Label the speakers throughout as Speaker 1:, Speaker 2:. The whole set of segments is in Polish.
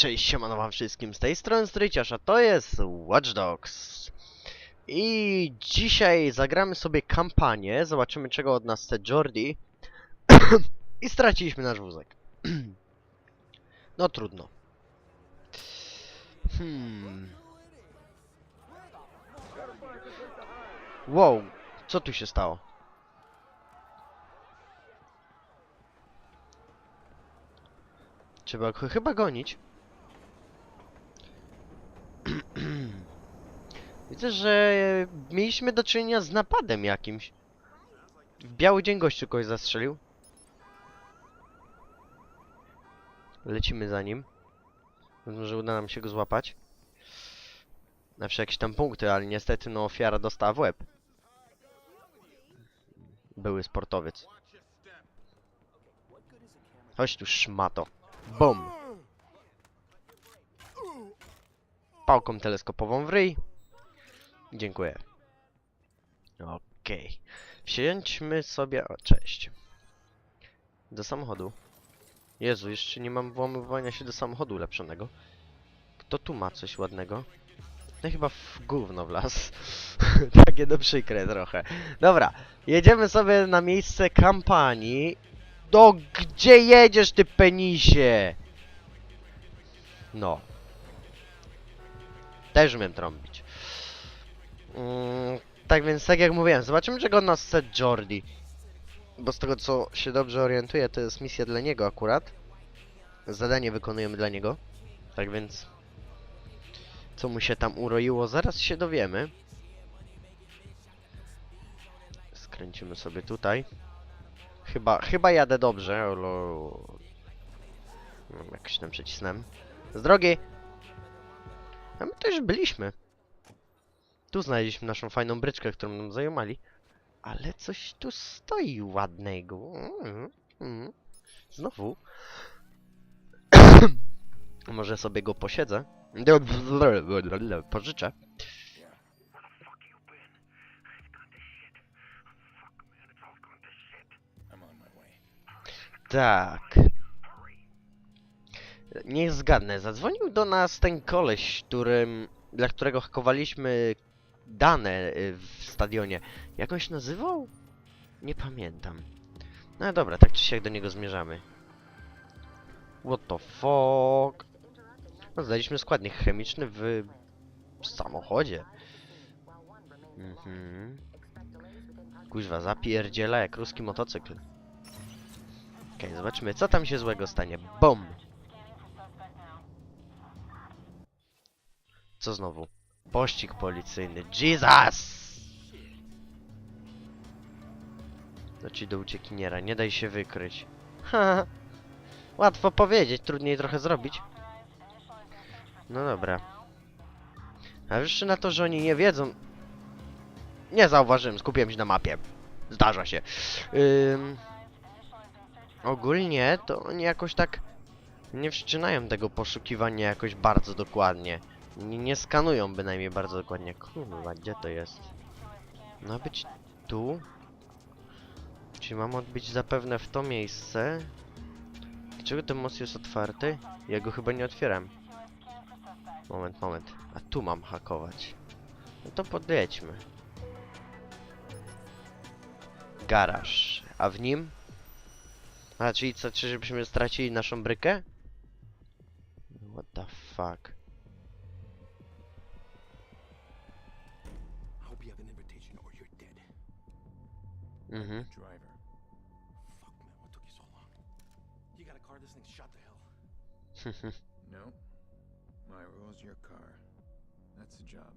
Speaker 1: Cześć, siemano wam wszystkim, z tej strony Stryciarz, a to jest Watch Dogs. I dzisiaj zagramy sobie kampanię, zobaczymy czego od nas chce Jordi. I straciliśmy nasz wózek. no trudno. Hmm. Wow, co tu się stało? Trzeba go chyba gonić. Widzę, że mieliśmy do czynienia z napadem jakimś. W biały dzień gościu kogoś zastrzelił. Lecimy za nim. Może uda nam się go złapać. Zawsze jakieś tam punkty, ale niestety no ofiara dostała w łeb. Były sportowiec. Chodź tu szmato. Bum. Pałką teleskopową w ryj. Dziękuję. Okej. Wsiądźmy sobie... O, cześć. Do samochodu. Jezu, jeszcze nie mam włamywania się do samochodu ulepszonego. Kto tu ma coś ładnego? No chyba w gówno w las. Takie no przykre trochę. Dobra, jedziemy sobie na miejsce kampanii. Do gdzie jedziesz ty penisie? No. Też umiem trąbić. Mm, tak więc, tak jak mówiłem, zobaczymy czego nas chce Jordi. Bo z tego co się dobrze orientuję, to jest misja dla niego akurat. Zadanie wykonujemy dla niego. Tak więc... Co mu się tam uroiło, zaraz się dowiemy. Skręcimy sobie tutaj. Chyba, chyba jadę dobrze, ale... Jakoś tam przycisnąłem. Z drogi! A my też byliśmy. Tu znaleźliśmy naszą fajną bryczkę, którą nam zajumali. Ale coś tu stoi ładnego. Mm, mm. Znowu. Może sobie go posiedzę. Pożyczę. Tak. Nie zgadnę. Zadzwonił do nas ten koleś, którym, dla którego hakowaliśmy dane y, w stadionie. Jak on się nazywał? Nie pamiętam. No dobra, tak czy siak do niego zmierzamy. What the fuck? No, znaleźliśmy składnik chemiczny w samochodzie. Mhm. Kuźwa, zapierdziela jak ruski motocykl. Okej, zobaczmy, co tam się złego stanie. BOM! Co znowu? Pościg policyjny. Jesus! Ci do uciekiniera, nie daj się wykryć. Haha. Łatwo powiedzieć, trudniej trochę zrobić. No dobra. A jeszcze na to, że oni nie wiedzą... Nie zauważyłem, skupiłem się na mapie. Zdarza się. Ym... Ogólnie to oni jakoś tak nie wszczynają tego poszukiwania jakoś bardzo dokładnie. Nie, nie skanują bynajmniej bardzo dokładnie. Kurwa, gdzie to jest? Ma być tu? Czy mam odbić zapewne w to miejsce? Dlaczego ten most jest otwarty? Ja go chyba nie otwieram. Moment, moment. A tu mam hakować. No to podjedźmy. Garaż. A w nim? A, czyli co, czy żebyśmy stracili naszą brykę? What the fuck? Mhm.
Speaker 2: Driver. Fuck, man, what took you so long? You got a car, this thing's shot to hell. No. My rule's your car. That's the job.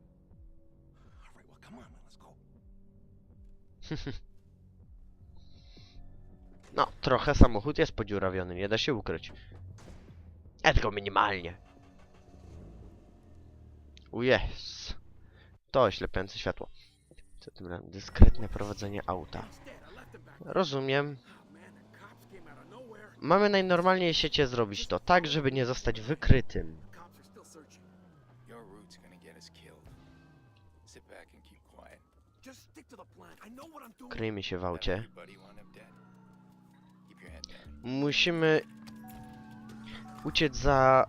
Speaker 2: Alright, well, come on, man, let's go.
Speaker 1: No, trochę samochód jest podziurawiony, nie da się ukryć. E, tylko minimalnie. Ujes. To oślepiające światło. Tym? Dyskretne prowadzenie auta. Rozumiem. Mamy najnormalniej w świecie zrobić to tak, żeby nie zostać wykrytym. Kryjmy się w aucie. Musimy uciec za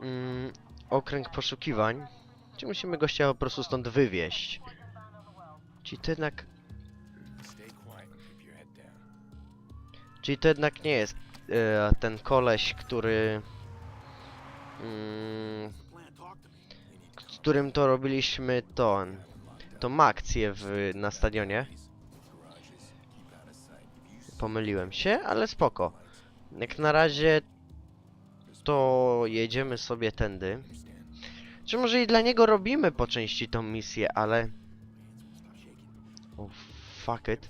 Speaker 1: mm, okręg poszukiwań, czy musimy gościa po prostu stąd wywieźć. Czyli to jednak, czyli to jednak nie jest e, ten koleś, który... Mm,
Speaker 3: to
Speaker 1: z którym to robiliśmy to, tą akcję w, na stadionie. Pomyliłem się, ale spoko. Jak na razie to jedziemy sobie tędy. Czy może i dla niego robimy po części tą misję, ale... Oh, fuck it.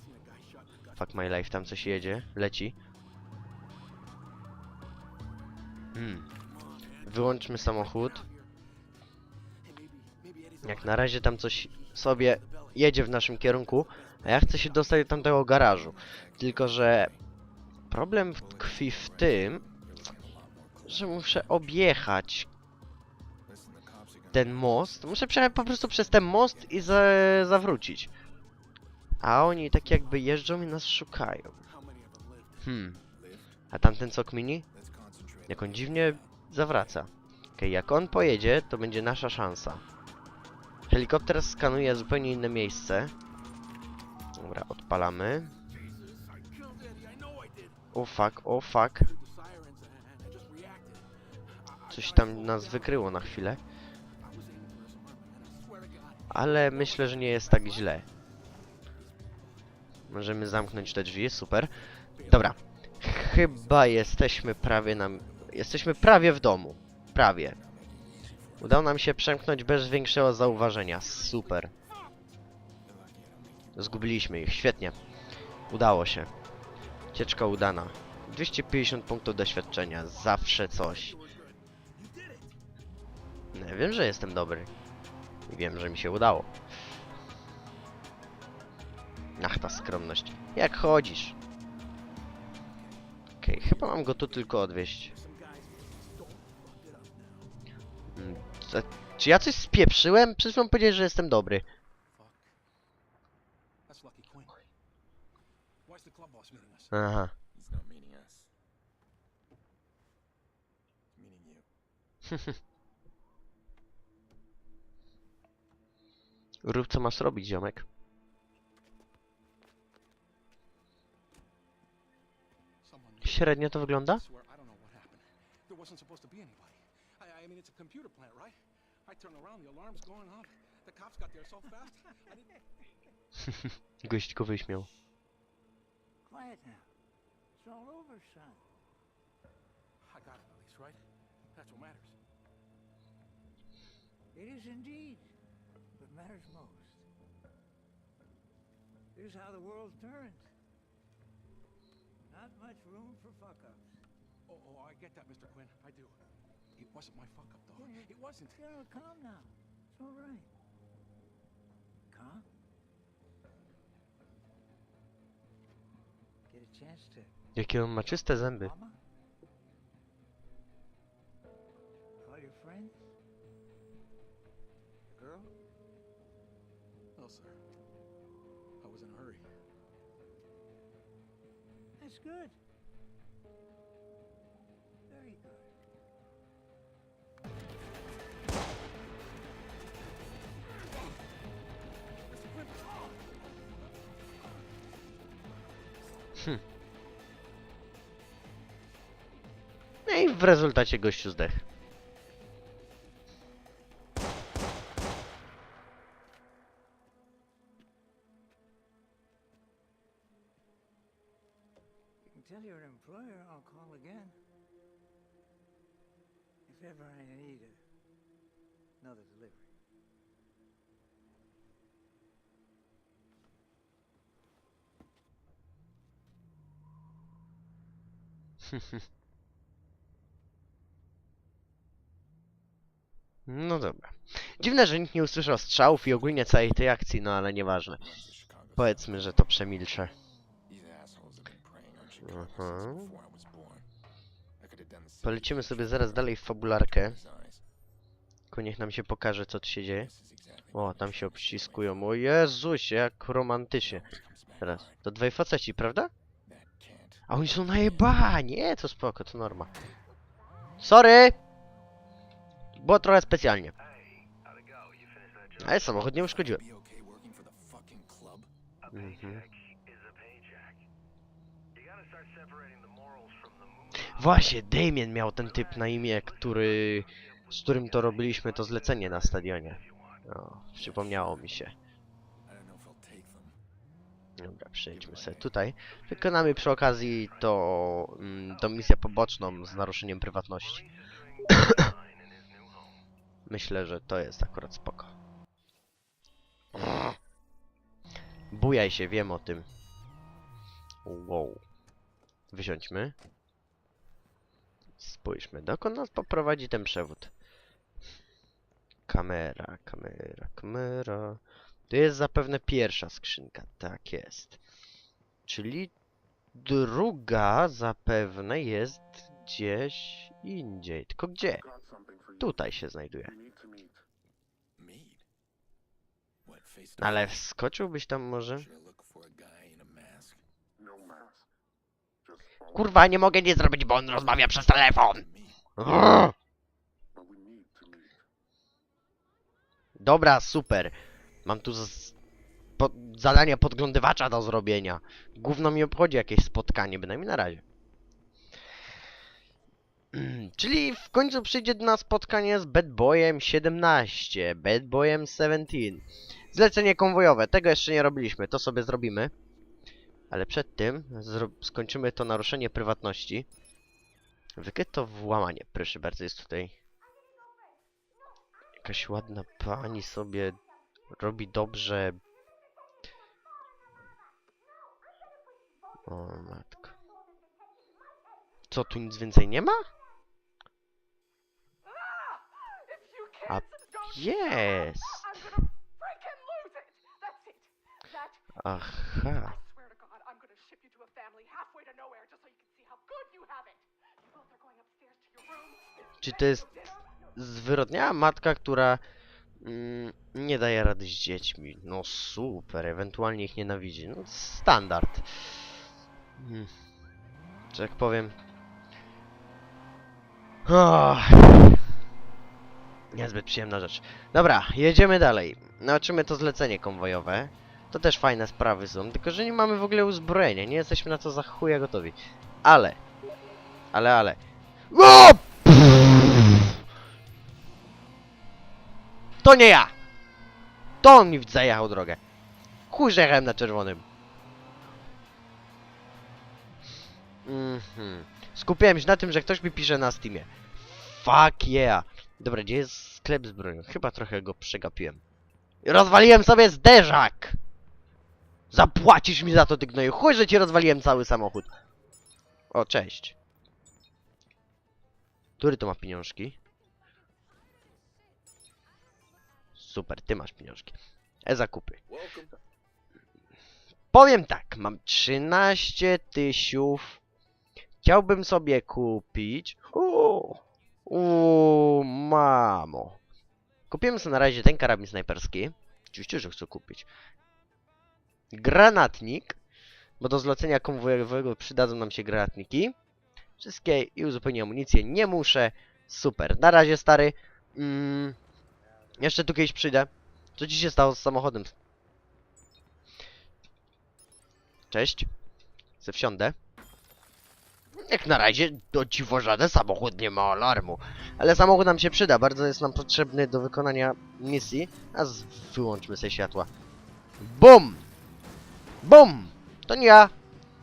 Speaker 1: Fuck my life, tam coś jedzie, leci. Hmm. Wyłączmy samochód. Jak na razie tam coś sobie jedzie w naszym kierunku, a ja chcę się dostać do tamtego garażu. Tylko, że problem tkwi w tym, że muszę objechać ten most. Muszę przejechać po prostu przez ten most i za zawrócić. A oni tak jakby jeżdżą i nas szukają. Hmm. A tamten co kmini? Jak on dziwnie zawraca. Okej, jak on pojedzie, to będzie nasza szansa. Helikopter skanuje zupełnie inne miejsce. Dobra, odpalamy. O fuck, o fuck.
Speaker 3: Just reacted. I-
Speaker 1: Coś tam nas wykryło na chwilę. Ale myślę, że nie jest tak źle. Możemy zamknąć te drzwi, super. Dobra. Chyba jesteśmy prawie na... Jesteśmy prawie w domu. Prawie. Udało nam się przemknąć bez większego zauważenia. Super. Zgubiliśmy ich, świetnie. Udało się. Cieczka udana. 250 punktów doświadczenia, zawsze coś. No, wiem, że jestem dobry. I wiem, że mi się udało. Ach, ta skromność. Jak chodzisz? Okej, chyba mam go tu tylko odwieźć. Co- Czy ja coś spieprzyłem? Przecież mam powiedzieć, że jestem dobry.
Speaker 3: fuck.
Speaker 1: Rób co masz robić, ziomek. Średnio to wygląda?
Speaker 3: Wasn't supposed to be anybody. I, I mean, it's a computer plant, right? I turn around, the alarm's going off. The cops got there so fast. I didn't.
Speaker 1: Gość go wyśmiał.
Speaker 4: Quiet now. It's all over, son.
Speaker 3: I got it, at least, right? That's what matters.
Speaker 4: It is indeed matters most. Here's how the world turns. Not much room for fuck-ups.
Speaker 3: Oh, oh, I get that, Mr. Quinn. I do. It wasn't my fuck up, though.
Speaker 4: Yeah.
Speaker 3: It wasn't.
Speaker 4: You know, calm now. It's all right. Calm. Get a chance to
Speaker 1: Jakie on ma czyste zęby.
Speaker 4: Mama? Good. Very good.
Speaker 1: No i w rezultacie gościu zdech. No dobra. Dziwne, że nikt nie usłyszał strzałów i ogólnie całej tej akcji, no ale nieważne. Powiedzmy, że to przemilczę.
Speaker 2: Same
Speaker 1: Polecimy sobie zaraz dalej w fabularkę. Tylko niech nam się pokaże, co tu się dzieje. O, tam się
Speaker 2: did.
Speaker 1: obściskują. O Jezusie, jak romantycznie. Teraz. To dwaj faceci, prawda? A oni są najebani! Nie, to spoko, to norma. Sorry! Było trochę specjalnie. Ale samochód nie uszkodziłem. Mhm. Właśnie, Damien miał ten typ na imię, który... z którym to robiliśmy to zlecenie na stadionie. O, przypomniało mi się. Dobra, przejdźmy sobie tutaj. Wykonamy przy okazji to... Mm, tą misję poboczną z naruszeniem prywatności. Myślę, że to jest akurat spoko. Bujaj się, wiem o tym. Wow. Wysiądźmy. Spójrzmy, dokąd nas poprowadzi ten przewód. Kamera, kamera, kamera. To jest zapewne pierwsza skrzynka, tak jest. Czyli druga zapewne jest gdzieś indziej. Tylko gdzie? Tutaj się znajduje. Ale wskoczyłbyś tam może? Kurwa, nie mogę nic zrobić, bo on rozmawia przez telefon! Dobra, super. Mam tu z... po... zadania podglądywacza do zrobienia. Gówno mi obchodzi jakieś spotkanie, bynajmniej na razie. Czyli w końcu przyjdzie nas spotkanie z Bad Boyem 17, Bad Boyem 17. Zlecenie konwojowe, tego jeszcze nie robiliśmy, to sobie zrobimy. Ale przed tym skończymy to naruszenie prywatności. Wykryto włamanie, proszę bardzo, jest tutaj Jakaś ładna pani sobie robi dobrze. O. Co, tu nic więcej nie ma? A jest! Aha. Czy to jest zwyrodniała matka, która mm, nie daje rady z dziećmi? No super, ewentualnie ich nienawidzi. No standard. Hmm. Że jak powiem... Oh. Niezbyt przyjemna rzecz. Dobra, jedziemy dalej. Zobaczymy to zlecenie konwojowe. To też fajne sprawy są, tylko że nie mamy w ogóle uzbrojenia, nie jesteśmy na to za chuja gotowi. Ale... Ale, ale... To nie ja! To on mi zajechał drogę. Jechałem na czerwonym. Mhm. Skupiałem się na tym, że ktoś mi pisze na Steamie. Fuck yeah. Dobra, gdzie jest sklep z bronią? Chyba trochę go przegapiłem. Rozwaliłem sobie zderzak! Zapłacisz mi za to, ty gnoju. Chuj, że ci rozwaliłem cały samochód. O, cześć. Który to ma pieniążki? Super, ty masz pieniążki. E zakupy. Powiem tak, mam 13 tysiów. Chciałbym sobie kupić. Uuu, uuu, mamo. Kupiłem sobie na razie ten karabin snajperski. Oczywiście, że chcę kupić. Granatnik. Bo do zlecenia konwojowego przydadzą nam się granatniki. Wszystkie i uzupełnię amunicję. Nie muszę. Super. Na razie, stary. Mm, jeszcze tu kiedyś przyjdę. Co ci się stało z samochodem? Cześć. Se wsiądę. Jak na razie, do dziwo żaden samochód nie ma alarmu. Ale samochód nam się przyda, bardzo jest nam potrzebny do wykonania misji. A wyłączmy sobie światła. BUM! BUM! To nie ja!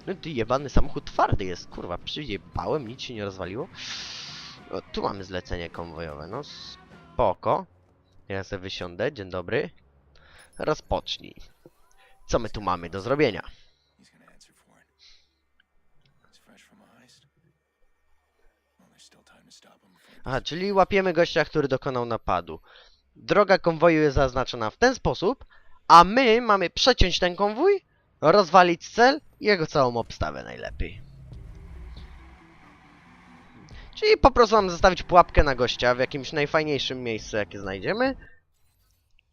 Speaker 1: No ty jebany samochód twardy jest, kurwa, przyjebałem, nic się nie rozwaliło. O, tu mamy zlecenie konwojowe, no spoko. Ja sobie wysiądę, dzień dobry. Rozpocznij. Co my tu mamy do zrobienia? Aha, czyli łapiemy gościa, który dokonał napadu. Droga konwoju jest zaznaczona w ten sposób, a my mamy przeciąć ten konwój, rozwalić cel i jego całą obstawę najlepiej. Czyli po prostu mam zostawić pułapkę na gościa w jakimś najfajniejszym miejscu, jakie znajdziemy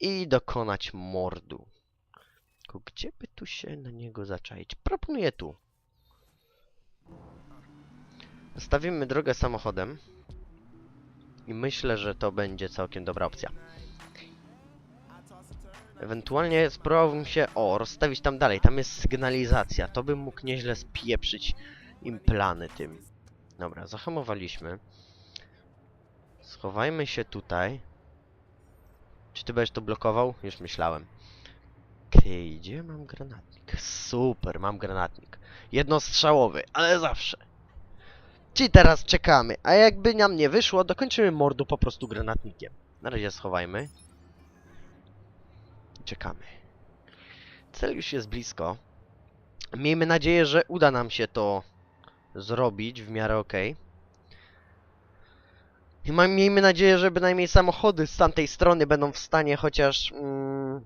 Speaker 1: i dokonać mordu. Tylko gdzie by tu się na niego zaczaić? Proponuję tu. Stawimy drogę samochodem. I myślę, że to będzie całkiem dobra opcja. Ewentualnie spróbowałbym się, o, rozstawić tam dalej. Tam jest sygnalizacja. To bym mógł nieźle spieprzyć im plany tym. Dobra, zahamowaliśmy. Schowajmy się tutaj. Czy ty będziesz to blokował? Już myślałem. Okej, gdzie mam granatnik? Super, mam granatnik. Jednostrzałowy, ale zawsze. Czyli teraz czekamy, a jakby nam nie wyszło, dokończymy mordu po prostu granatnikiem. Na razie schowajmy. Czekamy. Cel już jest blisko. Miejmy nadzieję, że uda nam się to zrobić w miarę ok. I miejmy nadzieję, że bynajmniej samochody z tamtej strony będą w stanie chociaż mm,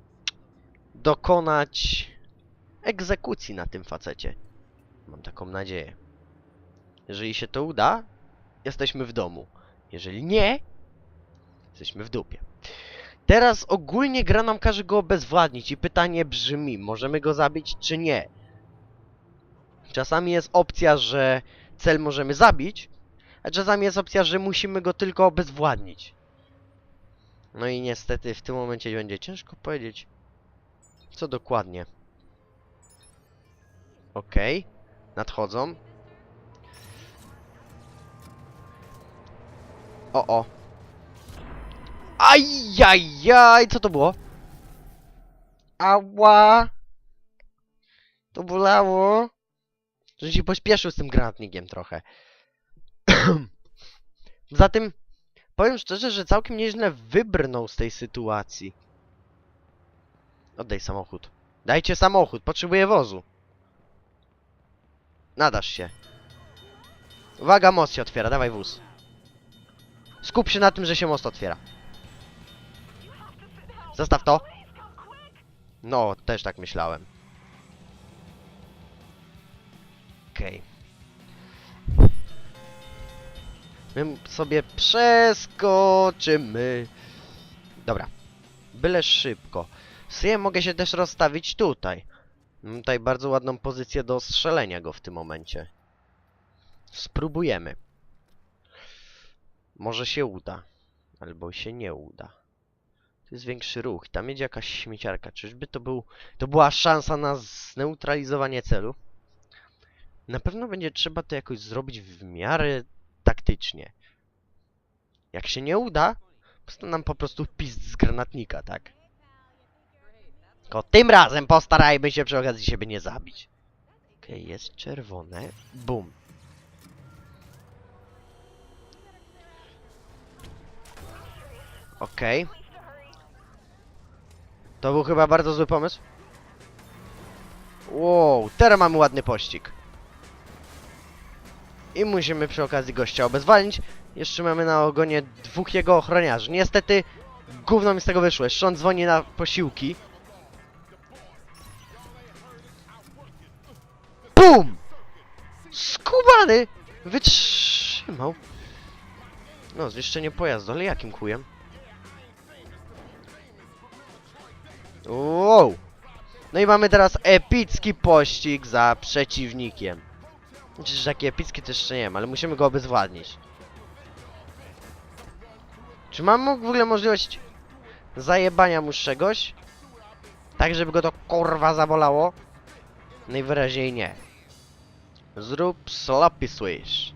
Speaker 1: dokonać egzekucji na tym facecie. Mam taką nadzieję. Jeżeli się to uda, jesteśmy w domu. Jeżeli nie, jesteśmy w dupie. Teraz ogólnie gra nam każe go obezwładnić i pytanie brzmi, możemy go zabić czy nie? Czasami jest opcja, że cel możemy zabić, a czasami jest opcja, że musimy go tylko obezwładnić. No i niestety w tym momencie będzie ciężko powiedzieć, co dokładnie. Okej, nadchodzą. O, o. Ajajaj, co to było? Ała! To bolało. Że się pośpieszył z tym granatnikiem trochę. Zatem powiem szczerze, że całkiem nieźle wybrnął z tej sytuacji. Oddaj samochód. Dajcie samochód, potrzebuję wozu. Nadasz się. Uwaga, most się otwiera, dawaj wóz. Skup się na tym, że się most otwiera. Zostaw to. No, też tak myślałem. Okej. My sobie przeskoczymy. Dobra. Byle szybko. Sobie mogę się też rozstawić tutaj. Mam tutaj bardzo ładną pozycję do strzelenia go w tym momencie. Spróbujemy. Może się uda. Albo się nie uda. To jest większy ruch. Tam jedzie jakaś śmieciarka. Czyżby to był... To była szansa na zneutralizowanie celu? Na pewno będzie trzeba to jakoś zrobić w miarę taktycznie. Jak się nie uda, to nam po prostu pist z granatnika, tak? Tylko tym razem postarajmy się przy okazji siebie nie zabić. Okej, jest czerwone. Bum. Okej. To był chyba bardzo zły pomysł. Wow, teraz mamy ładny pościg. I musimy przy okazji gościa obezwalić. Jeszcze mamy na ogonie dwóch jego ochroniarzy. Niestety, gówno mi z tego wyszło. Jeszcze on dzwoni na posiłki. BUM! Skubany! Wytrzymał. No, zniszczenie pojazdu, ale jakim kujem? Wow! No i mamy teraz epicki pościg za przeciwnikiem. Znaczy, że taki epicki to jeszcze nie wiem, ale musimy go obezwładnić. Czy mam w ogóle możliwość zajebania mu z czegoś? Tak, żeby go to kurwa zabolało? Najwyraźniej nie. Zrób sloppy swish.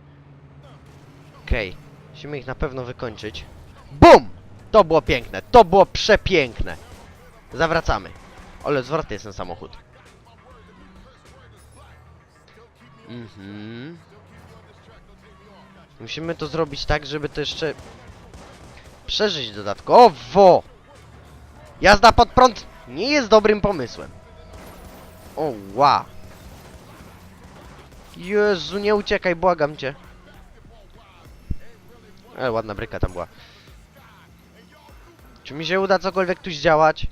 Speaker 1: Okej. Musimy ich na pewno wykończyć. BUM! To było piękne, to było przepiękne. Zawracamy. Ale zwrotny jest ten samochód. Mhm. Musimy to zrobić tak, żeby to jeszcze przeżyć dodatkowo. Jazda pod prąd nie jest dobrym pomysłem. O, wow. Jezu, nie uciekaj, błagam cię. Ale ładna bryka tam była. Czy mi się uda cokolwiek tu zdziałać?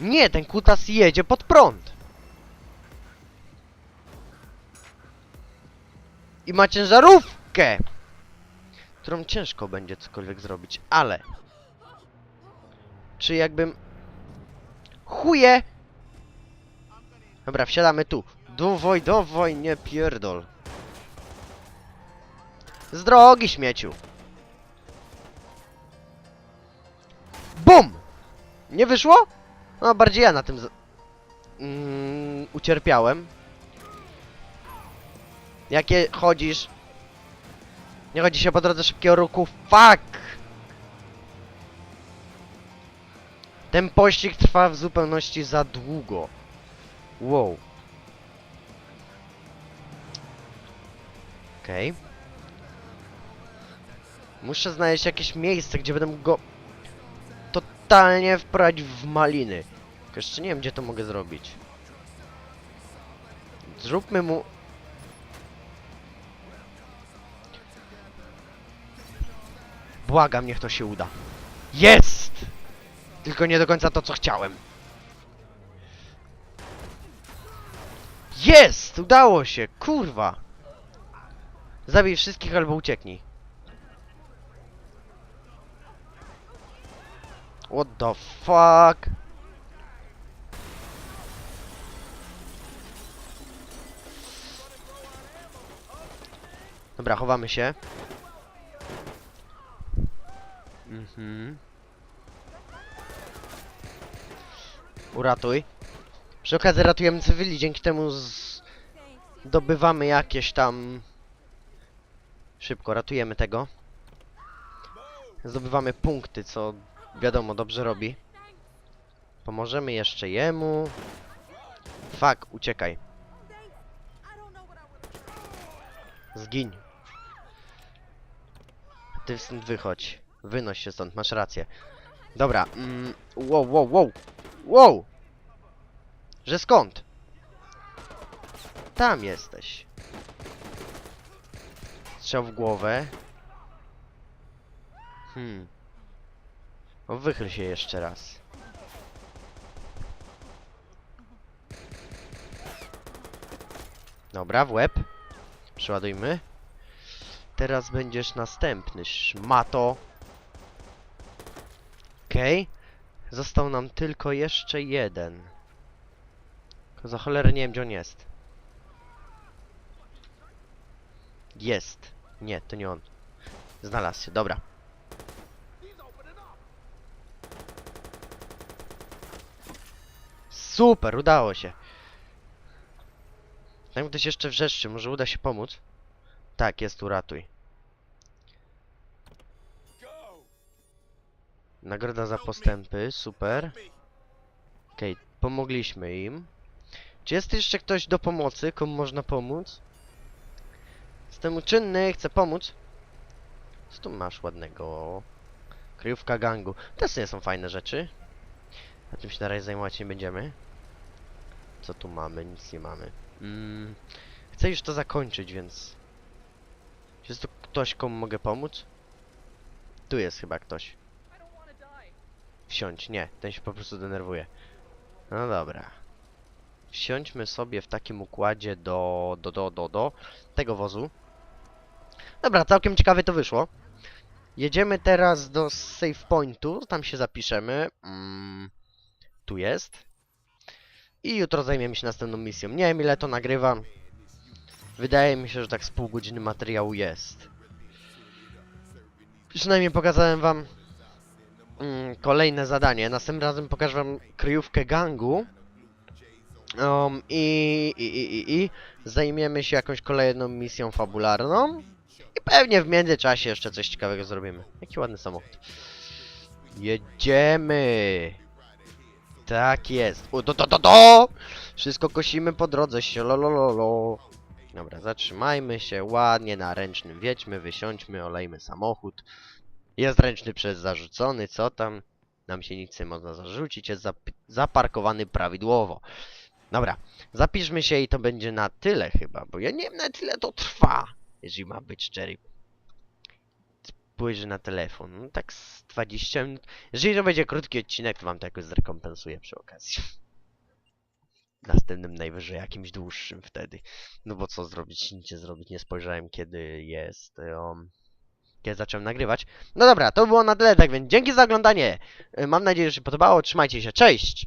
Speaker 1: Nie, ten kutas jedzie pod prąd. I ma ciężarówkę! Którą ciężko będzie cokolwiek zrobić, ale... Czy jakbym... Chuje! Dobra, wsiadamy tu. Dowoj, dowoj, nie pierdol. Z drogi, śmieciu. BUM! Nie wyszło? No, bardziej ja na tym... Mm, ucierpiałem. Jakie chodzisz? Nie chodzi się po drodze szybkiego ruchu. Fuck! Ten pościg trwa w zupełności za długo. Wow. Okej. Muszę znaleźć jakieś miejsce, gdzie będę mógł go totalnie wprowadzić w maliny. Jeszcze nie wiem, gdzie to mogę zrobić. Zróbmy mu... Błagam, niech to się uda. Jest! Tylko nie do końca to, co chciałem. Jest! Udało się! Kurwa! Zabij wszystkich albo ucieknij. What the fuck? Dobra, chowamy się. Mhm. Uratuj. Przy okazji ratujemy cywili, dzięki temu zdobywamy jakieś tam... Szybko, ratujemy tego. Zdobywamy punkty, co wiadomo, dobrze robi. Pomożemy jeszcze jemu. Fuck, uciekaj. Zgiń. Ty stąd wychodź. Wynoś się stąd, masz rację. Dobra, mm, wow, wow, wow. Wow! Że skąd? Tam jesteś. Strzał w głowę. Hmm. O, wychyl się jeszcze raz. Dobra, w łeb. Przeładujmy. Teraz będziesz następny, szmato. Został nam tylko jeszcze jeden. Tylko za cholerę nie wiem, gdzie on jest. Jest. Nie, to nie on. Znalazł się, dobra. Super, udało się. Tam ktoś jeszcze wrzeszczy, może uda się pomóc? Tak, jest, uratuj. Nagroda za postępy, super. Okej, pomogliśmy im. Czy jest jeszcze ktoś do pomocy, komu można pomóc? Jestem uczynny, chcę pomóc. Co tu masz ładnego? Kryjówka gangu. Też nie są fajne rzeczy. Na tym się na razie zajmować nie będziemy. Co tu mamy? Nic nie mamy. Mm, chcę już to zakończyć, więc... Czy jest tu ktoś, komu mogę pomóc? Tu jest chyba ktoś. Wsiądź, nie, ten się po prostu denerwuje. No dobra. Wsiądźmy sobie w takim układzie do, do, do, do, do tego wozu. Dobra, całkiem ciekawie to wyszło. Jedziemy teraz do save pointu, tam się zapiszemy. Mm, tu jest. I jutro zajmiemy się następną misją. Nie wiem ile to nagrywam. Wydaje mi się, że tak z pół godziny materiału jest. Przynajmniej pokazałem wam mm, kolejne zadanie. Następnym razem pokażę wam kryjówkę gangu. Um, i, i, i, i, I zajmiemy się jakąś kolejną misją fabularną. I pewnie w międzyczasie jeszcze coś ciekawego zrobimy. Jaki ładny samochód. Jedziemy! Tak jest. O, do, do, do, do! Wszystko kosimy po drodze, siolololo. Dobra, zatrzymajmy się ładnie na ręcznym. Wiedźmy, wysiądźmy, olejmy samochód. Jest ręczny przez zarzucony, co tam? Nam się nic nie można zarzucić, jest zap zaparkowany prawidłowo. Dobra, zapiszmy się i to będzie na tyle chyba, bo ja nie wiem na tyle to trwa, jeżeli ma być szczery. Spojrzę na telefon, no tak z 20 minut. Jeżeli to będzie krótki odcinek, to wam to jakoś zrekompensuję przy okazji. Następnym najwyżej jakimś dłuższym wtedy. No bo co zrobić, nic nie zrobić, nie spojrzałem kiedy jest... Um, kiedy zacząłem nagrywać. No dobra, to było na tyle, tak więc dzięki za oglądanie. Y, Mam nadzieję, że się podobało. Trzymajcie się, cześć!